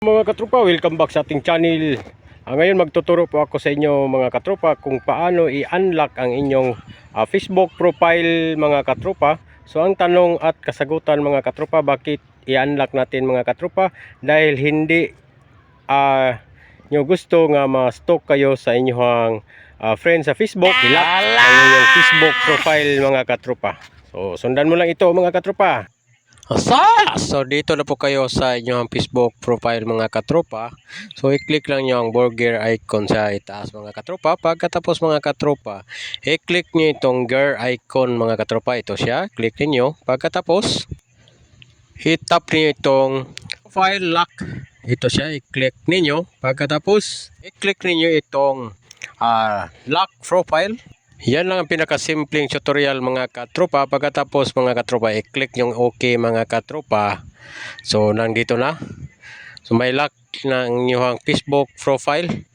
Mga katropa, welcome back sa ating channel. Ah, ngayon magtuturo po ako sa inyo mga katropa kung paano i-unlock ang inyong ah, Facebook profile mga katropa. So ang tanong at kasagutan mga katropa, bakit i-unlock natin mga katropa? Dahil hindi ah, nyo gusto nga ma-stalk kayo sa inyong ah, friend sa Facebook, ilak ang inyong Facebook profile mga katropa. So sundan mo lang ito mga katropa. So dito na po kayo sa inyong Facebook profile mga katropa. So i-click lang nyo ang burger icon sa itaas mga katropa. Pagkatapos mga katropa, i-click nyo itong gear icon mga katropa. Ito siya. Click niyo. Pagkatapos, i-tap niyo itong profile lock. Ito siya. I-click ninyo. Pagkatapos, i-click ninyo itong ah, lock profile. Yan lang ang pinakasimpleng tutorial mga katropa. Pagkatapos mga katropa, i-click yung OK mga katropa. So, nandito na. So, may lock ng inyong Facebook profile.